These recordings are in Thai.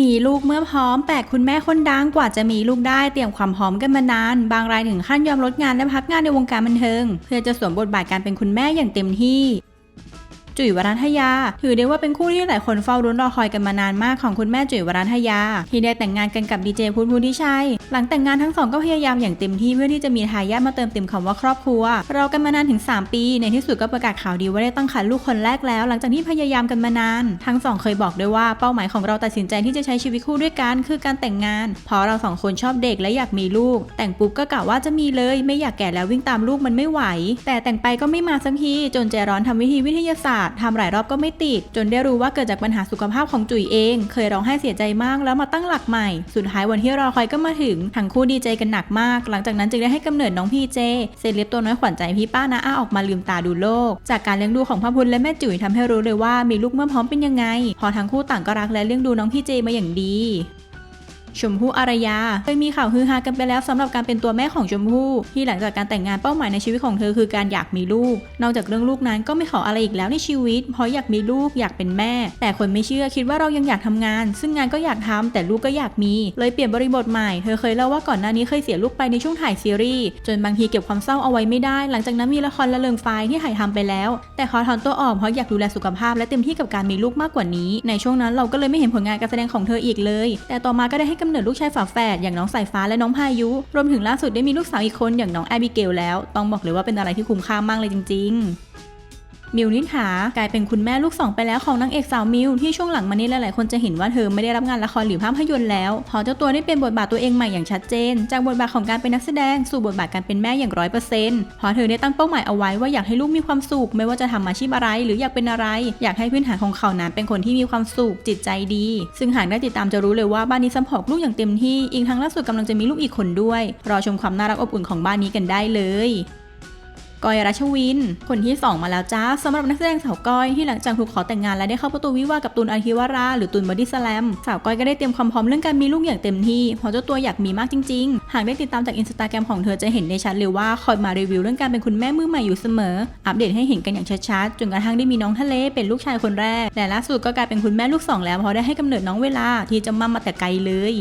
มีลูกเมื่อพร้อม แต่คุณแม่คนดังกว่าจะมีลูกได้เตรียมความพร้อมกันมานาน บางรายถึงขั้นยอมลดงานและพักงานในวงการบันเทิง เพื่อจะสวมบทบาทการเป็นคุณแม่อย่างเต็มที่ จุ๋ยวรัตยา ถือได้ว่าเป็นคู่ที่หลายคนเฝ้ารุ้นรอคอยกันมานานมากของคุณแม่จุ๋ยวรัตยา ที่ได้แต่งงานกันกับดีเจพุทธพุทธิชัย หลังแต่งงานทั้งสองก็พยายามอย่างเต็มที่เพื่อที่จะมีทายาทมาเติมเต็มคำว่าครอบครัว เรากันมานานถึง 3 ปี ในที่สุดก็ประกาศข่าวดีว่าได้ตั้งครรภ์ลูกคนแรกแล้ว หลังจากที่พยายามกันมานาน ทั้งสองเคยบอกด้วยว่าเป้าหมายของเราตัดสินใจที่จะใช้ชีวิตคู่ด้วยกันคือการแต่งงาน เพราะเราสองคนชอบเด็กและอยากมีลูก แต่งปุ๊บก็กะว่าจะมีเลย ไม่อยากแก่แล้ววิ่งตามลูกมันไม่ไหว แต่แต่งไปก็ไม่มาสักทีจนใจร้อนทำวิธีวิทยาศาสตร์ทำหลายรอบก็ไม่ติด จนได้รู้ว่าเกิดจากปัญหาสุขภาพของจุ๋ยเอง เคยร้องไห้เสียใจมากแล้วมาตั้งหลักใหม่ สุดท้ายวันที่รอคอยก็มาถึง ทั้งคู่ดีใจกันหนักมาก หลังจากนั้นจึงได้ให้กำเนิดน้องพีเจเซเลบตัวน้อยขวัญใจพี่ป้านะอาออกมาลืมตาดูโลก จากการเลี้ยงดูของพ่อพุนและแม่จุ๋ยทำให้รู้เลยว่ามีลูกเมื่อพร้อมเป็นยังไง พอทั้งคู่ต่างก็รักและเลี้ยงดูน้องพี่เจมาอย่างดี ชมพู่อารยาเคยมีข่าวฮือฮากันไปแล้วสำหรับการเป็นตัวแม่ของชมพู่ที่หลังจากการแต่งงานเป้าหมายในชีวิตของเธอคือการอยากมีลูก นอกจากเรื่องลูกนั้นก็ไม่ขออะไรอีกแล้วในชีวิต เพราะอยากมีลูกอยากเป็นแม่ แต่คนไม่เชื่อคิดว่าเรายังอยากทำงาน ซึ่งงานก็อยากทำแต่ลูกก็อยากมี เลยเปลี่ยนบริบทใหม่เธอเคยเล่าว่าก่อนหน้านี้เคยเสียลูกไปในช่วงถ่ายซีรีส์จนบางทีเก็บความเศร้าเอาไว้ไม่ได้ หลังจากนั้นมีละครละเริงไฟที่ถ่ายทำไปแล้ว แต่ขอถอนตัวออกเพราะอยากดูแลสุขภาพและเต็มที่กับการมีลูกมากกว่านี้ ในช่วงนั้นเราก็เลยไม่เห็นผลงานการแสดงของเธออีกเลย แต่ต่อมาก็ได้ให้กำเนิดลูกชายฝาแฝดอย่างน้องสายฟ้าและน้องพายุ รวมถึงล่าสุดได้มีลูกสาวอีกคนอย่างน้องแอบิเกลแล้ว ต้องบอกเลยว่าเป็นอะไรที่คุ้มค่ามากเลยจริง ๆ มิวนิษฐากลายเป็นคุณแม่ลูกสองไปแล้วของนางเอกสาวมิวที่ช่วงหลังมานี้หลายๆคนจะเห็นว่าเธอไม่ได้รับงานละครหรือภาพยนตร์แล้วพราะเจ้าตัวได้เป็นบทบาทตัวเองใหม่อย่างชัดเจน จากบทบาทของการเป็นนักแสดงสู่บทบาทการเป็นแม่อย่างร้อยเปอร์เซ็นต์พราะเธอได้ตั้งเป้าหมายเอาไว้ว่าอยากให้ลูกมีความสุขไม่ว่าจะทำอาชีพอะไร หรืออยากเป็นอะไร อยากให้พื้นฐานของเขานั้นเป็นคนที่มีความสุขจิตใจดี ซึ่งหากได้ติดตามจะรู้เลยว่าบ้านนี้ซัพพอร์ตลูกอย่างเต็มที่อีกทั้งล่าสุดกำลังจะมีลูกอีกคนด้วย รอชมความน่ารักอบอุ่นของบ้านนี้กันได้เลย ก้อยรัชวิน คนที่ 2 มาแล้วจ้าสำหรับนักแสดงสาวก้อยที่หลังจากถูกขอแต่งงานและได้เข้าประตูวิวากับตูนอาคิวาราหรือตูนบอดี้สแลมสาวก้อยก็ได้เตรียมความพร้อมเรื่องการมีลูกอย่างเต็มที่เพราะเจ้าตัวอยากมีมากจริงๆ หากได้ติดตามจากอินสตาแกรมของเธอจะเห็นได้ชัดเลยว่าคอยมารีวิวเรื่องการเป็นคุณแม่มือใหม่อยู่เสมอ อัปเดตให้เห็นกันอย่างชัดๆจนกระทั่งได้มีน้องทะเลเป็นลูกชายคนแรกและล่าสุดก็กลายเป็นคุณแม่ลูกสองแล้วเพราะได้ให้กำเนิดน้องเวลาที่จะมามาแต่ไกลเลย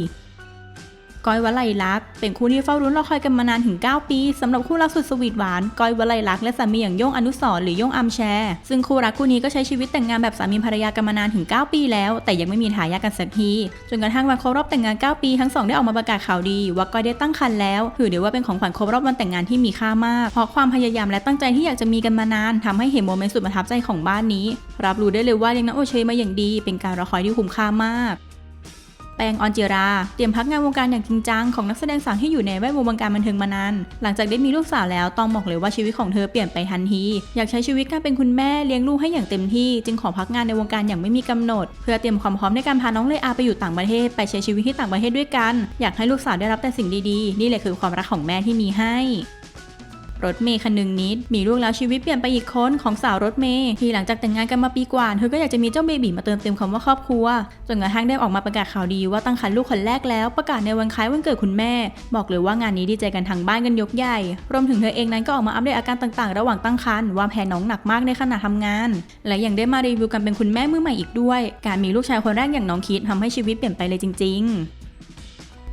ก้อยวลัยลักษณ์เป็นคู่ที่เฝ้ารุ้นรอคอยกันมานานถึง 9 ปีสำหรับคู่รักสุดสวีทหวานก้อยวลัยลักษณ์และสามีอย่างโย่งอนุสรหรือโย่งอัมแชร์ ซึ่งคู่รักคู่นี้ก็ใช้ชีวิตแต่งงานแบบสามีภรรยากันมานานถึง 9 ปีแล้ว แต่ยังไม่มีทายาทกันสักทีจนกระทั่งวันครบรอบแต่งงาน 9 ปีทั้งสองได้ออกมาประกาศข่าวดีว่าก้อยได้ตั้งครรภ์แล้วถือได้ว่าเป็นของขวัญครบรอบวันแต่งงานที่มีค่ามากเพราะความพยายามและตั้งใจที่อยากจะมีกันมานานทำให้เห็นโมเมนต์สุดประทับใจของบ้านนี้ รับรู้ได้เลยว่าเลี้ยงน้องโอเชยมาอย่างดี เป็นการรอคอยที่คุ้มค่ามาก งออนจิรา เตรียมพักงานวงการอย่างจริงจังของนักแสดงสาวที่อยู่ในแวดวงวงการบันเทิงมานาน หลังจากได้มีลูกสาวแล้วต้องบอกเลยว่าชีวิตของเธอเปลี่ยนไปทันที อยากใช้ชีวิตการเป็นคุณแม่เลี้ยงลูกให้อย่างเต็มที่ จึงขอพักงานในวงการอย่างไม่มีกำหนด เพื่อเตรียมความพร้อมในการพาน้องเลอาไปอยู่ต่างประเทศ ไปใช้ชีวิตที่ต่างประเทศด้วยกัน อยากให้ลูกสาวได้รับแต่สิ่งดีๆ นี่แหละคือความรักของแม่ที่มีให้ รถเมย์คันหนึ่งนิด มีลูกแล้วชีวิตเปลี่ยนไปอีกคนของสาวรถเมย์ที่หลังจากแต่งงานกันมาปีกว่า เธอก็อยากจะมีเจ้าเบบีมาเติมเต็มคำว่าครอบครัว จนกระทั่งได้ออกมาประกาศข่าวดีว่าตั้งครรภ์ลูกคนแรกแล้ว ประกาศในวันคล้ายวันเกิดคุณแม่ บอกเลยว่างานนี้ดีใจกันทั้งบ้านกันยกใหญ่ รวมถึงเธอเองนั้นก็ออกมาอัปเดตอาการต่างๆ ระหว่างตั้งครรภ์ว่าแพ้น้องหนักมากในขณะทำงาน และยังได้มารีวิวกันเป็นคุณแม่มือใหม่อีกด้วย การมีลูกชายคนแรกอย่างน้องคิดทำให้ชีวิตเปลี่ยนไปเลยจริง ๆ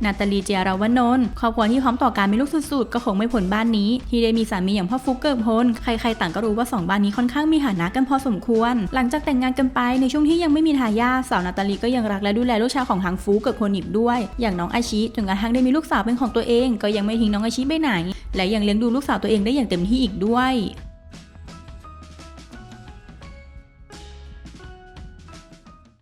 นาตาลีเจียราวนนท์ครอบครัวที่พร้อมต่อการมีลูกสุดๆ ก็คงไม่พ้นบ้านนี้ ที่ได้มีสามีอย่างพ่อฟุกเกิกพลใครๆต่างก็รู้ว่าสองบ้านนี้ค่อนข้างมีฐานะกันพอสมควร หลังจากแต่งงานกันไปในช่วงที่ยังไม่มีทายาทสาวนาตาลีก็ยังรักและดูแลลูกชายของทางฟุกเกิกพลอีกด้วย อย่างน้องอาชิจนกระทั่งได้มีลูกสาวเป็นของตัวเอง ก็ยังไม่ทิ้งน้องอาชิไปไหน และยังเลี้ยงดูลูกสาวตัวเองได้อย่างเต็มที่อีกด้วย